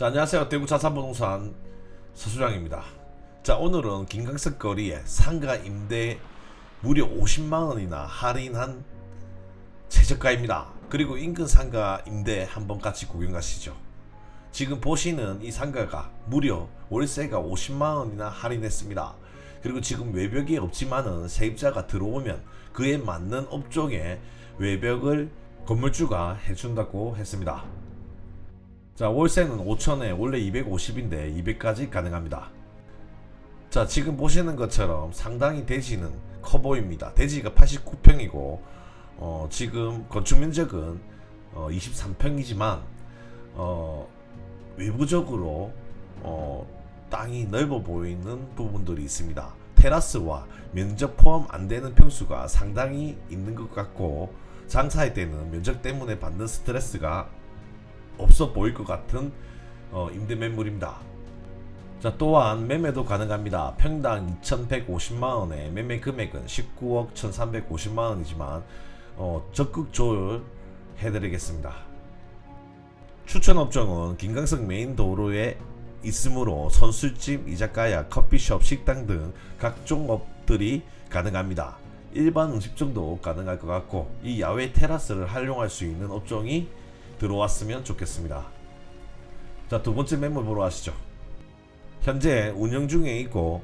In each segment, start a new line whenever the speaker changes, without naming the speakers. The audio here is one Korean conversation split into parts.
자, 안녕하세요. 대구 자산부동산 서수장입니다. 자, 오늘은 김강석 거리에 상가 임대 무려 50만 원이나 할인한 최저가입니다. 그리고 인근 상가 임대 한번 같이 구경 가시죠. 지금 보시는 이 상가가 무려 월세가 50만 원이나 할인했습니다. 그리고 지금 외벽이 없지만은 세입자가 들어오면 그에 맞는 업종의 외벽을 건물주가 해준다고 했습니다. 자, 월세는 5천에 원래 250인데 200까지 가능합니다. 자, 지금 보시는 것처럼 상당히 대지는 커 보입니다. 대지가 89평이고 어, 지금 건축 면적은 어, 23평이지만 어, 외부적으로 어, 땅이 넓어 보이는 부분들이 있습니다. 테라스와 면적 포함 안 되는 평수가 상당히 있는 것 같고 장사할 때는 면적 때문에 받는 스트레스가 없어 보일 것 같은 어, 임대 매물입니다. 자 또한 매매도 가능합니다. 평당 2,150만 원에 매매 금액은 19억 1,350만 원이지만 어, 적극 조율 해드리겠습니다. 추천 업종은 김강석 메인 도로에 있으므로 선술집, 이자카야, 커피숍, 식당 등 각종 업들이 가능합니다. 일반 음식점도 가능할 것 같고 이 야외 테라스를 활용할 수 있는 업종이 들어왔으면 좋겠습니다. 자, 두 번째 매물 보러 가시죠. 현재 운영 중에 있고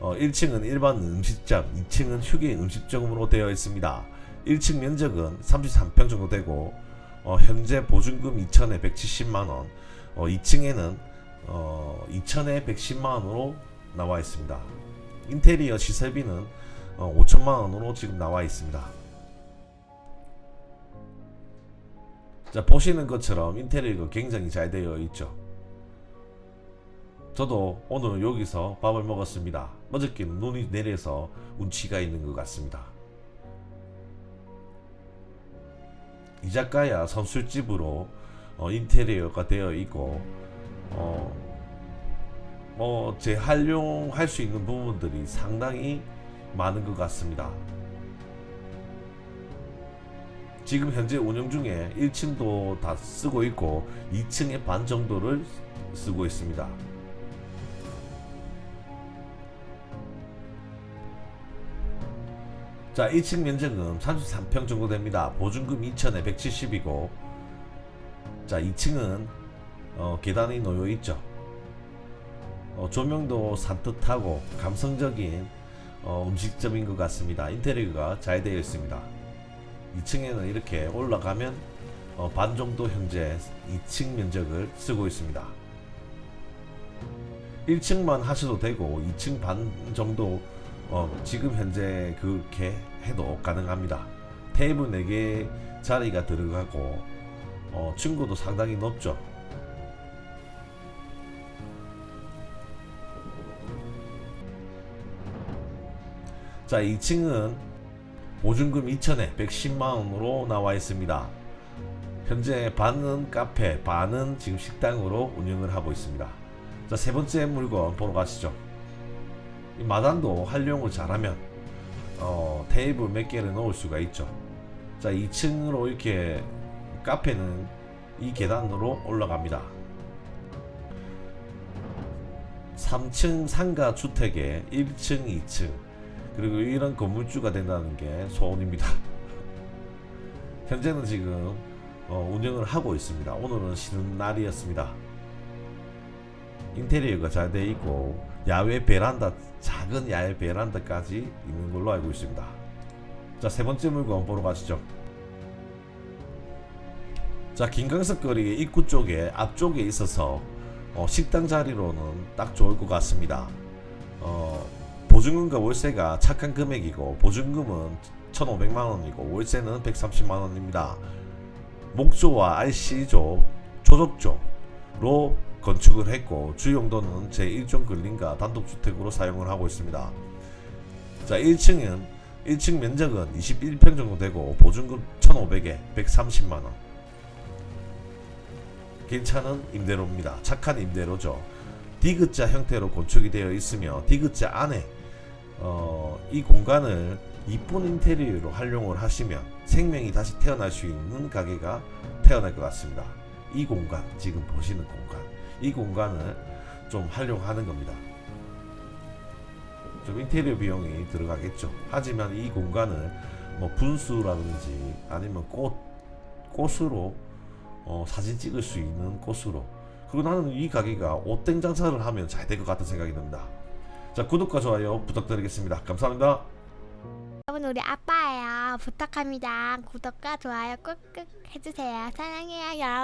어, 1층은 일반 음식점, 2층은 휴게 음식점으로 되어 있습니다. 1층 면적은 33평 정도 되고 어, 현재 보증금 2천에 170만 원, 어, 2층에는 어, 2천에 110만 원으로 나와 있습니다. 인테리어 시설비는 어, 5천만 원으로 지금 나와 있습니다. 자 보시는 것처럼 인테리어가 굉장히 잘 되어 있죠. 저도 오늘 여기서 밥을 먹었습니다. 어저께는 눈이 내려서 운치가 있는 것 같습니다. 이자카야 선술집으로 어, 인테리어가 되어 있고 어, 뭐 재활용할 수 있는 부분들이 상당히 많은 것 같습니다. 지금 현재 운영 중에 1층도 다 쓰고 있고 2층의 반 정도를 쓰고 있습니다. 자, 2층 면적은 33평 정도 됩니다. 보증금 2천에 170이고 자, 2층은 어, 계단이 놓여 있죠. 어, 조명도 산뜻하고 감성적인 어, 음식점인 것 같습니다. 인테리어가 잘 되어 있습니다. 2층에는 이렇게 올라가면 어, 반 정도 현재 2층 면적을 쓰고 있습니다. 1층만 하셔도 되고 2층 반 정도 어, 지금 현재 그렇게 해도 가능합니다. 테이블 4개 자리가 들어가고 어, 층고도 상당히 높죠. 자, 2층은 보증금 2천에 110만 원으로 나와 있습니다. 현재 반은 카페, 반은 지금 식당으로 운영을 하고 있습니다. 자, 세 번째 물건 보러 가시죠. 이 마당도 활용을 잘하면 어, 테이블 몇 개를 넣을 수가 있죠. 자, 2층으로 이렇게 카페는 이 계단으로 올라갑니다. 3층 상가 주택에 1층, 2층 그리고 이런 건물주가 된다는 게 소원입니다. 현재는 지금 어, 운영을 하고 있습니다. 오늘은 쉬는 날이었습니다. 인테리어가 잘 되어 있고 야외 베란다 작은 야외 베란다까지 있는 걸로 알고 있습니다. 자 세 번째 물건 보러 가시죠. 자 김강석 거리 입구 쪽에 앞쪽에 있어서 어, 식당 자리로는 딱 좋을 것 같습니다. 어, 보증금과 월세가 착한 금액이고 보증금은 1,500만 원이고 월세는 130만 원입니다. 목조와 RC조, 조적조로 건축을 했고 주용도는 제1종 근린가 단독주택으로 사용을 하고 있습니다. 자 1층은 1층 면적은 21평 정도 되고 보증금 1,500에 130만 원. 괜찮은 임대료입니다. 착한 임대료죠. 디귿자 형태로 건축이 되어 있으며 디귿자 안에 어, 이 공간을 이쁜 인테리어로 활용을 하시면 생명이 다시 태어날 수 있는 가게가 태어날 것 같습니다. 이 공간 지금 보시는 공간 이 공간을 좀 활용하는 겁니다. 좀 인테리어 비용이 들어가겠죠. 하지만 이 공간을 뭐 분수라든지 아니면 꽃 꽃으로 어, 사진 찍을 수 있는 꽃으로 그리고 나는 이 가게가 옷땡 장사를 하면 잘 될 것 같은 생각이 듭니다. 자 구독과 좋아요 부탁드리겠습니다. 감사합니다.
여러분 우리 아빠예요. 부탁합니다. 구독과 좋아요 꾹꾹 해주세요. 사랑해요 여러분.